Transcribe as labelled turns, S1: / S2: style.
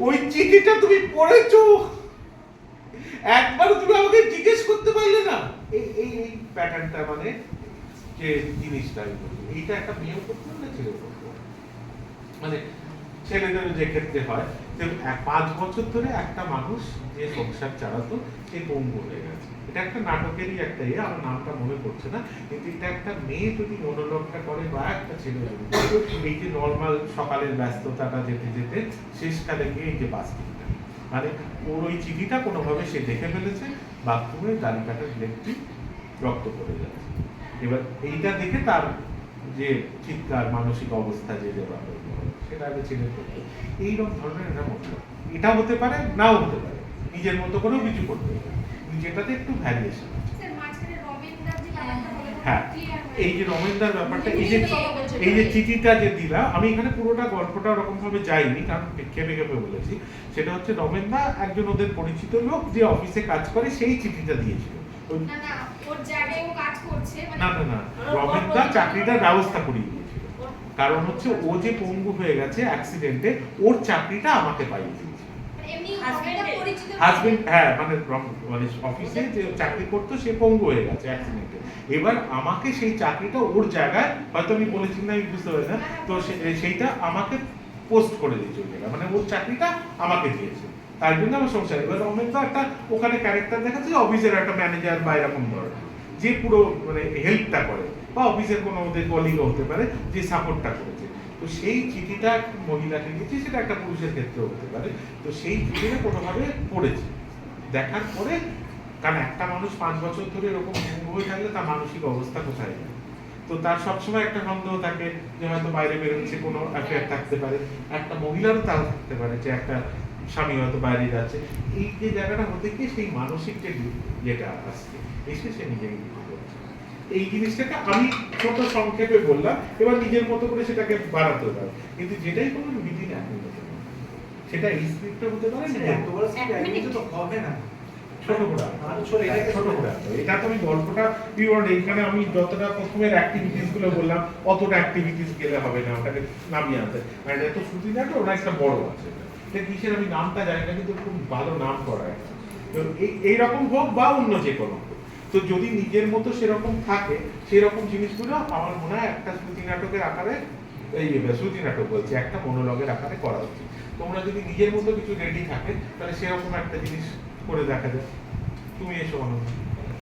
S1: ওই চিঠিটা তুমি পড়েছো একবার তুমি আমাকে জিজ্ঞেস করতে পারলে না এই এই এই প্যাটার্নটা মানে যে জিনিসটা। এইটা একটা মেয়েও করতে না ছেলে করতে। মানে ছেলেদের যে ক্ষেত্রে হয় যে পাঁচ বছর ধরে একটা মানুষ যে সংসার চালাতো, সে পঙ্গু হয়ে গেছে। এটা একটা নাটকেরই একটা ইয়ে আমার নামটা মনে পড়ছে না, কিন্তু এটা একটা মেয়ে যদি মনোলগটা করে বা একটা ছেলে এই যে নর্মাল সকালের ব্যস্ততাটা যেতে যেতে শেষকালে গিয়ে এই যে বাস্কিংটা মানে ওর ওই চিঠিটা কোনোভাবে সে দেখে ফেলেছে, বাথরুমে কাটার লেপটি রক্ত পড়ে যাচ্ছে। এবার এইটা দেখে তার যে চিৎকার, মানসিক অবস্থা যে যেভাবে আগে ছেলে করতো এইরকম ধরনের একটা মতলব এটা হতে পারে নাও হতে পারে। নিজের মতো করেও কিছু করতে পারে। যেটাতে একটু ভ্যারিয়েশন হ্যাঁ। এই যে রমেনদার ব্যাপারটা এই যে এই যে চিঠিটা যে দিলাম আমি এখানে পুরোটা গল্পটা ওরকম ভাবে যাইনি কারণ কেঁপে কেঁপে বলেছি। সেটা হচ্ছে রমেনদা একজন ওদের পরিচিত লোক যে অফিসে কাজ করে সেই চিঠিটা দিয়েছিল।
S2: না না ওর জায়গায় ও কাজ করছে মানে
S1: না না না। রমেনদা চাকরিটার ব্যবস্থা করিয়ে কারণ হচ্ছে ও যে পঙ্গু হয়ে গেছে অ্যাক্সিডেন্টে ওর চাকরিটা আমাকে পাইয়ে দিয়েছে।
S2: মানে
S1: হাজবেন্ড হ্যাঁ মানে মানে অফিসে যে চাকরি করতো সে পঙ্গু হয়ে গেছে অ্যাক্সিডেন্টে এবার আমাকে সেই চাকরিটা ওর জায়গায় হয়তো আমি বলেছি না আমি বুঝতে পারি না তো সে- সেইটা আমাকে পোস্ট করে দিয়েছে ওই জায়গায় মানে ওর চাকরিটা আমাকে দিয়েছে। তার জন্য আমার সংসার। এবার রমেন তো একটা ওখানে ক্যারেক্টার দেখাচ্ছে অফিসের একটা ম্যানেজার বা এরকম ধরনের। যে পুরো মানে হেল্পটা করে, বা অফিসের কোনো ওদের কলিগও হতে পারে, যে সাপোর্টটা করেছে। তো সেই চিঠিটা মহিলাকে দিয়েছে, সেটা একটা পুরুষের ক্ষেত্রেও হতে পারে। তো সেই চিঠিটা কোনোভাবে পড়েছে। দেখার পরে, কারণ একটা মানুষ পাঁচ বছর ধরে এরকম হয়ে থাকলে তার মানসিক অবস্থা কোথায় যায় তো তার সবসময় একটা সন্দেহ থাকে যে হয়তো বাইরে বেরোচ্ছে, কোনো অ্যাফেয়ার থাকতে পারে। একটা মহিলারও তাও থাকতে পারে যে একটা স্বামী হয়তো বাইরে যাচ্ছে। এই যে জায়গাটা হতে গিয়ে সেই মানসিক যে যেটা আসছে এসে সে নিজেকে করছে। এই জিনিসটাকে আমি ছোট সংক্ষেপে বললাম এবার নিজের মতো করে সেটাকে বাড়াতে পারে কিন্তু যেটাই কোনো মিটিং এখন হতে পারে সেটা এই স্ক্রিপ্টে হতে পারে।
S3: তো হবে না।
S1: ছোট আনো। এটা তো আমি গল্পটা এইখানে আমি যতটা প্রথমের অ্যাক্টিভিটিসগুলো বললাম অতটা অ্যাক্টিভিটিস গেলে হবে না ওটাকে নামিয়ে আনতে। আর এটা তো শুধু না ওটা একটা বড় আছে। এটা কিসের আমি নামটা জানি না, কিন্তু খুব ভালো নাম করা এই- এইরকম হোক বা অন্য যে কোনো। তো যদি নিজের মতো সেরকম থাকে, সেরকম জিনিসগুলো আমার মনে হয় একটা শ্রুতি নাটকের আকারে, এই শ্রুতি নাটক বলছি, একটা মনোলগের আকারে করা উচিত। তোমরা যদি নিজের মতো কিছু রেডি থাকে, তাহলে সেরকম একটা জিনিস করে দেখা যায়। তুমি এসো অনন্ত।